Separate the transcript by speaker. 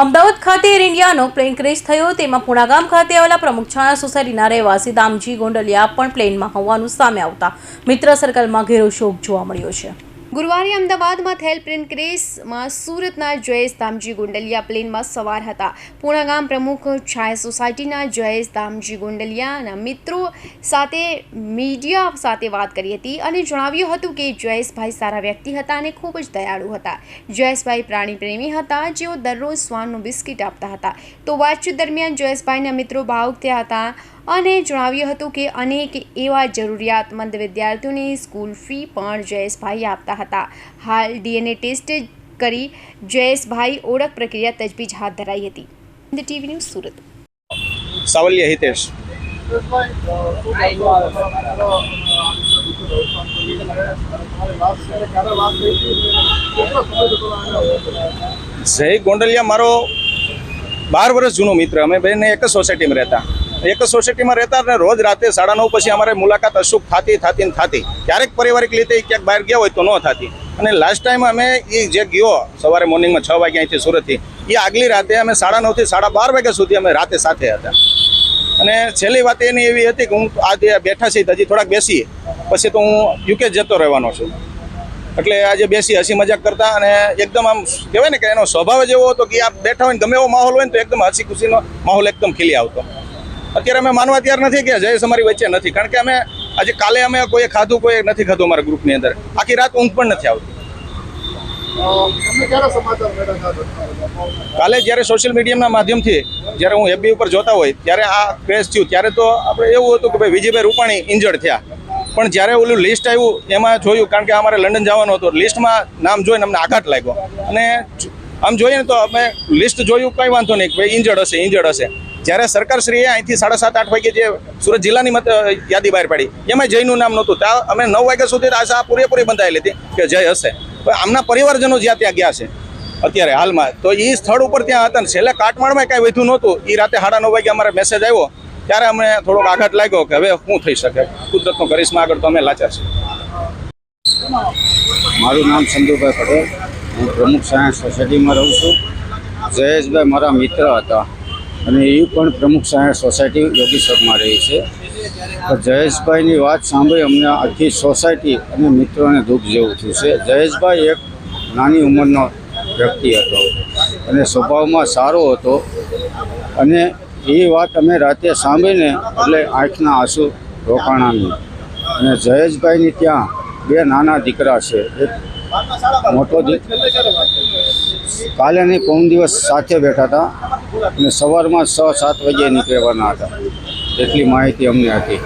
Speaker 1: અમદાવાદ ખાતે air ઇન્ડિયાનો plane crash થયો. તેમાં પુણાગામ ખાતે આવેલા પ્રમુખ છાણા સોસાયટીના રહેવાસી દામજી ગોંડલિયા પણ પ્લેનમાં હોવાનું સામે આવતા મિત્ર સર્કલમાં ઘેરો શોક જોવા મળ્યો છે. ગુરુવારે અમદાવાદમાં થયેલ પ્લેન ક્રેશમાં સુરતના જયેશ દામજી ગોંડલિયા પ્લેનમાં સવાર હતા. પુણાગામ પ્રમુખ છાયા સોસાયટીના જયેશ દામજી ગોંડલિયાના મિત્રો સાથે મીડિયા સાથે વાત કરી હતી અને જણાવ્યું હતું કે જયેશભાઈ સારા વ્યક્તિ હતા અને ખૂબ જ દયાળુ હતા. જયેશભાઈ પ્રાણી પ્રેમી હતા, જેઓ દરરોજ શ્વાનનું બિસ્કિટ આપતા હતા. તો વાતચીત દરમિયાન જયેશભાઈના મિત્રો ભાવુક થયા હતા. અને જણાવ્યું હતું કે અનેક એવા જરૂરિયાતમંદ વિદ્યાર્થીઓની સ્કૂલ ફી પણ જયેશભાઈ આપતા હતા. હાલ ડીએનએ ટેસ્ટ કરી જયેશભાઈ ઓળખ પ્રક્રિયા તજવીજ હાથ ધરાઈ હતી. TV news Surat.
Speaker 2: Savaliya Hitesh. Jay Gondaliya, મારો બાર વર્ષ જૂનો મિત્ર. અમે બેને એક જ સોસાયટીમાં રહેતા. એક સોસાયટીમાં રહેતા અને રોજ રાતે સાડા નવ પછી અમારે મુલાકાત અશુભ થતી થતી ને થતી. ક્યારેક પારિવારિક રીતે ક્યાંક બહાર ગયા હોય તો ન થતી. અને લાસ્ટ ટાઈમ અમે એ જે ગયો સવારે મોર્નિંગમાં છ વાગ્યા અહીંથી સુરતથી એ આગલી રાતે અમે સાડા નવથી સાડા બાર વાગ્યા સુધી અમે રાતે સાથે હતા. અને છેલ્લી વાત એની એવી હતી કે હું આજે બેઠા છીએ હજી થોડાક બેસીએ. પછી તો હું યુકે જતો રહેવાનો છું. એટલે આજે બેસી હસી મજાક કરતા અને એકદમ આમ કહેવાય ને કે એનો સ્વભાવ જ એવો હતો કે આ બેઠા હોય ને ગમે એવો માહોલ હોય ને તો એકદમ હસી ખુશીનો માહોલ એકદમ ખીલી આવતો. અત્યારે અમે માનવા તૈયાર નથી કે જયેશ અમારી વચ્ચે નથી. કારણ કે અમે આજે કાલે અમે કોઈએ ખાધું કોઈ નથી ખાધું અમારા ગ્રુપની અંદર. આખી રાત ઊંઘ પણ નથી આવતી. કાલે જ્યારે સોશિયલ મીડિયાના માધ્યમથી જ્યારે હું એફબી ઉપર જોતા હોય, ત્યારે આ ક્રેશ થયું. ત્યારે તો આપણે એવું હતું કે ભાઈ વિજયભાઈ રૂપાણી ઇન્જર્ડ થયા. પણ જ્યારે ઓલું લિસ્ટ આવ્યું, એમાં જોયું, કારણ કે અમારે લંડન જવાનું હતું. લિસ્ટમાં નામ જોઈને અમને આઘાત લાગ્યો. અને આમ જોઈએ તો અમે લિસ્ટ જોયું, કંઈ વાંધો નહીં ભાઈ ઇન્જર્ડ હશે ઇન્જર્ડ હશે. જ્યારે સરકારશ્રીએ અહીંથી સાડા સાત, આઠ વાગે જે સુરત જિલ્લાની યાદી બહાર પાડી એમાં જયનું નામ નહોતું. ત્યાં અમે નવ વાગ્યા સુધી આશા પૂરેપૂરી બંધાયેલી હતી કે જય હશે. આમના પરિવારજનો જ્યાં ત્યાં ગયા છે, અત્યારે હાલમાં, તો એ સ્થળ ઉપર ત્યાં હતા ને, છેલ્લે કાટમાળમાં કાંઈ વધ્યું નહોતું. એ રાતે સાડા નવ વાગે અમારે મેસેજ આવ્યો, ત્યારે અમને થોડોક આઘાત લાગ્યો કે હવે શું થઈ શકે? કુદરતનો કરિશ્મા આગળ તો અમે લાચાર છીએ.
Speaker 3: મારું નામ સંધુભાઈ પટેલ. હું પ્રમુખ સાયન્સ સોસાયટીમાં રહું છું. જયેશભાઈ મારા મિત્ર હતા. અને એ પણ પ્રમુખ સાયન્સ સોસાયટી યોગીશ્વરમાં રહી છે. જયેશભાઈની વાત સાંભળી અમને આખી સોસાયટી અને મિત્રોને દુઃખ જેવું થયું છે. જયેશભાઈ એક નાની ઉંમરનો વ્યક્તિ હતો અને સ્વભાવમાં સારો હતો અને એ વાત અમે રાતે સાંભળીને એટલે આંખના આંસુ રોકાણાની. અને જયેશભાઈની ત્યાં બે નાના દીકરા છે. એક મોટો કાલે નહીં પૌન દિવસ સાથે બેઠા હતા અને સવારમાં છ સાત વાગે નીકળવાના હતા. એટલી માહિતી અમને હતી